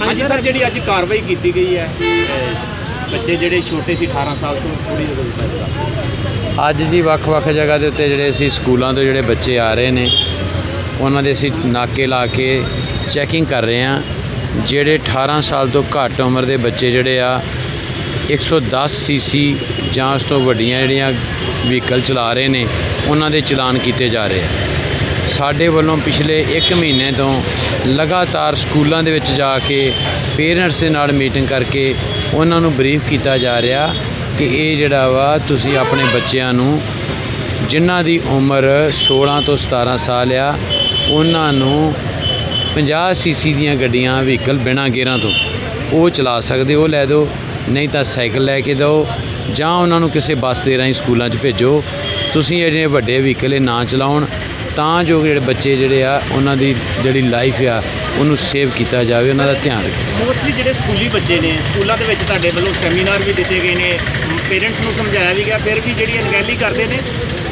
ਹਾਂਜੀ ਸਰ, ਜਿਹੜੀ ਅੱਜ ਕਾਰਵਾਈ ਕੀਤੀ ਗਈ ਹੈ ਬੱਚੇ ਜਿਹੜੇ ਛੋਟੇ ਸੀ 18 ਸਾਲ ਤੋਂ ਪੂਰੀ ਹੋ ਗਈ ਸਰ ਅੱਜ ਜੀ ਵੱਖ-ਵੱਖ ਜਗ੍ਹਾ ਦੇ ਉੱਤੇ ਜਿਹੜੇ ਅਸੀਂ ਸਕੂਲਾਂ ਤੋਂ ਜਿਹੜੇ ਬੱਚੇ ਆ ਰਹੇ ਨੇ, ਉਹਨਾਂ ਦੇ ਅਸੀਂ ਨਾਕੇ ਲਾ ਕੇ ਚੈਕਿੰਗ ਕਰ ਰਹੇ ਹਾਂ। ਜਿਹੜੇ 18 ਸਾਲ ਤੋਂ ਘੱਟ ਉਮਰ ਦੇ ਬੱਚੇ ਜਿਹੜੇ ਆ 110 ਸੀਸੀ ਜਾਂ ਉਸ ਤੋਂ ਵੱਡੀਆਂ ਜਿਹੜੀਆਂ ਵਹੀਕਲ ਚਲਾ ਰਹੇ ਨੇ, ਉਹਨਾਂ ਦੇ ਚਲਾਨ ਕੀਤੇ ਜਾ ਰਹੇ ਆ। ਸਾਡੇ ਵੱਲੋਂ ਪਿਛਲੇ 1 ਮਹੀਨੇ ਤੋਂ ਲਗਾਤਾਰ ਸਕੂਲਾਂ ਦੇ ਵਿੱਚ ਜਾ ਕੇ ਪੇਰੈਂਟਸ ਦੇ ਨਾਲ ਮੀਟਿੰਗ ਕਰਕੇ ਉਹਨਾਂ ਨੂੰ ਬਰੀਫ ਕੀਤਾ ਜਾ ਰਿਹਾ ਕਿ ਇਹ ਜਿਹੜਾ ਵਾ, ਤੁਸੀਂ ਆਪਣੇ ਬੱਚਿਆਂ ਨੂੰ ਜਿਨ੍ਹਾਂ ਦੀ ਉਮਰ 16 ਤੋਂ 17 ਸਾਲ ਆ, ਉਹਨਾਂ ਨੂੰ 50 ਸੀਸੀ ਦੀਆਂ ਗੱਡੀਆਂ, ਵਹੀਕਲ ਬਿਨਾਂ ਗੇਰਾਂ ਤੋਂ ਉਹ ਚਲਾ ਸਕਦੇ, ਉਹ ਲੈ ਦਿਓ। ਨਹੀਂ ਤਾਂ ਸਾਈਕਲ ਲੈ ਕੇ ਦਿਓ ਜਾਂ ਉਹਨਾਂ ਨੂੰ ਕਿਸੇ ਬੱਸ ਦੇ ਰਾਹੀਂ ਸਕੂਲਾਂ 'ਚ ਭੇਜੋ। ਤੁਸੀਂ ਜਿਹੜੇ ਵੱਡੇ ਵਹੀਕਲ ਇਹ ਨਾ ਚਲਾਉਣ ਤਾਂ ਜੋ ਜਿਹੜੇ ਬੱਚੇ ਜਿਹੜੇ ਆ ਉਹਨਾਂ ਦੀ ਜਿਹੜੀ ਲਾਈਫ ਆ ਉਹਨੂੰ ਸੇਵ ਕੀਤਾ ਜਾਵੇ ਉਹਨਾਂ ਦਾ ਧਿਆਨ ਰੱਖੋ ਮੋਸਟਲੀ ਜਿਹੜੇ ਸਕੂਲੀ ਬੱਚੇ ਨੇ ਸਕੂਲਾਂ ਦੇ ਵਿੱਚ ਤੁਹਾਡੇ ਵੱਲੋਂ ਸੈਮੀਨਾਰ ਵੀ ਦਿੱਤੇ ਗਏ ਨੇ ਪੇਰੈਂਟਸ ਨੂੰ ਸਮਝਾਇਆ ਵੀ ਗਿਆ ਫਿਰ ਵੀ ਜਿਹੜੀ ਅਣਗਹਿਲੀ ਕਰਦੇ ਨੇ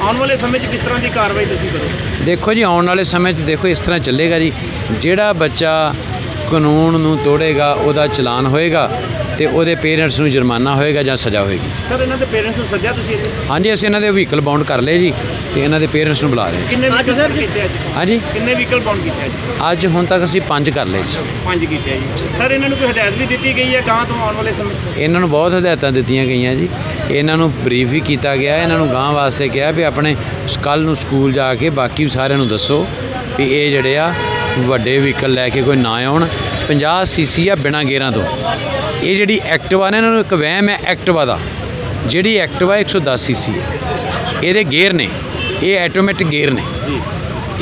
ਆਉਣ ਵਾਲੇ ਸਮੇਂ 'ਚ ਕਿਸ ਤਰ੍ਹਾਂ ਦੀ ਕਾਰਵਾਈ ਤੁਸੀਂ ਕਰੋ ਦੇਖੋ ਜੀ ਆਉਣ ਵਾਲੇ ਸਮੇਂ 'ਚ ਦੇਖੋ ਇਸ ਤਰ੍ਹਾਂ ਚੱਲੇਗਾ ਜੀ। ਜਿਹੜਾ ਬੱਚਾ ਕਾਨੂੰਨ ਨੂੰ ਤੋੜੇਗਾ ਉਹਦਾ ਚਲਾਨ ਹੋਏਗਾ। ਤੇ ਉਹਦੇ ਪੇਰੈਂਟਸ ਨੂੰ ਜੁਰਮਾਨਾ ਹੋਏਗਾ ਜਾਂ ਸਜ਼ਾ ਹੋਏਗੀ ਸਰ ਇਹਨਾਂ ਦੇ ਪੇਰੈਂਟਸ ਨੂੰ ਸੱਜਿਆ ਤੁਸੀਂ? ਹਾਂਜੀ ਅਸੀਂ ਇਹਨਾਂ ਦੇ ਵਹੀਕਲ ਬਾਉਂਡ ਕਰ ਲਏ ਜੀ ਤੇ ਇਹਨਾਂ ਦੇ ਪੇਰੈਂਟਸ ਨੂੰ ਬੁਲਾ ਰਹੇ ਹਾਂ। ਕਿੰਨੇ ਵਹੀਕਲ ਸਰ ਕੀਤੇ ਅੱਜ ਹਾਂਜੀ। ਕਿੰਨੇ ਵਹੀਕਲ ਬਾਉਂਡ ਕੀਤੇ ਅੱਜ ਅੱਜ ਹੁਣ ਤੱਕ ਅਸੀਂ ਪੰਜ ਕਰ ਲਏ ਜੀ। ਪੰਜ ਕੀਤੇ ਆ ਜੀ। ਸਰ ਇਹਨਾਂ ਨੂੰ ਕੋਈ ਹਦਾਇਤ ਵੀ ਦਿੱਤੀ ਗਈ ਹੈ ਗਾਂ ਤੋਂ ਆਉਣ ਵਾਲੇ ਸਮੇਂ? ਇਹਨਾਂ ਨੂੰ ਬਹੁਤ ਹਦਾਇਤਾਂ ਦਿੱਤੀਆਂ ਗਈਆਂ ਜੀ। ਇਹਨਾਂ ਨੂੰ ਬਰੀਫ ਵੀ ਕੀਤਾ ਗਿਆ ਇਹਨਾਂ ਨੂੰ ਗਾਂ ਵਾਸਤੇ ਕਿਹਾ ਵੀ ਆਪਣੇ ਕੱਲ ਨੂੰ ਸਕੂਲ ਜਾ ਕੇ ਬਾਕੀ ਸਾਰਿਆਂ ਨੂੰ ਦੱਸੋ ਵੀ ਇਹ ਜਿਹੜੇ ਆ ਵੱਡੇ ਵਹੀਕਲ ਲੈ ਕੇ ਕੋਈ ਨਾ ਆਉਣ। 50 ਸੀਸੀ ਆ ਬਿਨਾਂ ਗੇਅਰਾਂ ਤੋਂ। ਇਹ ਜਿਹੜੀ ਐਕਟਿਵਾ ਨੇ ਇਹਨਾਂ ਨੂੰ ਇੱਕ ਵਹਿਮ ਹੈ ਐਕਟਿਵਾ ਦਾ। ਜਿਹੜੀ ਐਕਟਿਵਾ 110 ਸੀਸੀ ਹੈ। ਇਹਦੇ ਗੇਅਰ ਨੇ। ਇਹ ਆਟੋਮੈਟਿਕ ਗੇਅਰ ਨੇ। ਜੀ।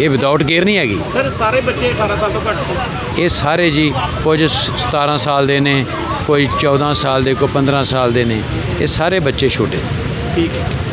ਇਹ ਵਿਦਆਊਟ ਗੇਅਰ ਨਹੀਂ ਹੈਗੀ। ਸਰ ਸਾਰੇ ਬੱਚੇ 18 ਸਾਲ ਤੋਂ ਘੱਟ ਸੀ। ਇਹ ਸਾਰੇ ਜੀ ਕੁਝ 17 ਸਾਲ ਦੇ ਨੇ ਕੋਈ 14 ਸਾਲ ਦੇ ਕੋਈ 15 ਸਾਲ ਦੇ ਨੇ। ਇਹ ਸਾਰੇ ਬੱਚੇ ਛੋਟੇ ਠੀਕ ਹੈ।